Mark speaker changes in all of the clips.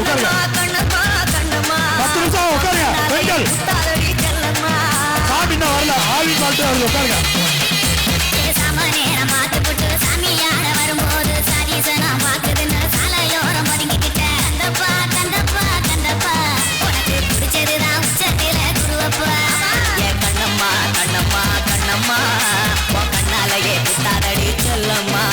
Speaker 1: உட்காருங்க. பத்து நிமிஷம் உட்காருங்க. பெண்கள் சாமி
Speaker 2: இன்னும் வரல. ஆவி பாட்டு வரல உட்காருங்க.
Speaker 1: கண்ணம்மா கண்ணம்மா கண்ணம்மா. கண்ணாலயே தாரடி செல்லம்மா.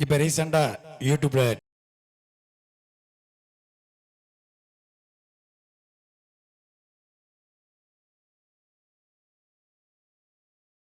Speaker 3: இப்போ ரீசெண்டாக யூடியூப்பில்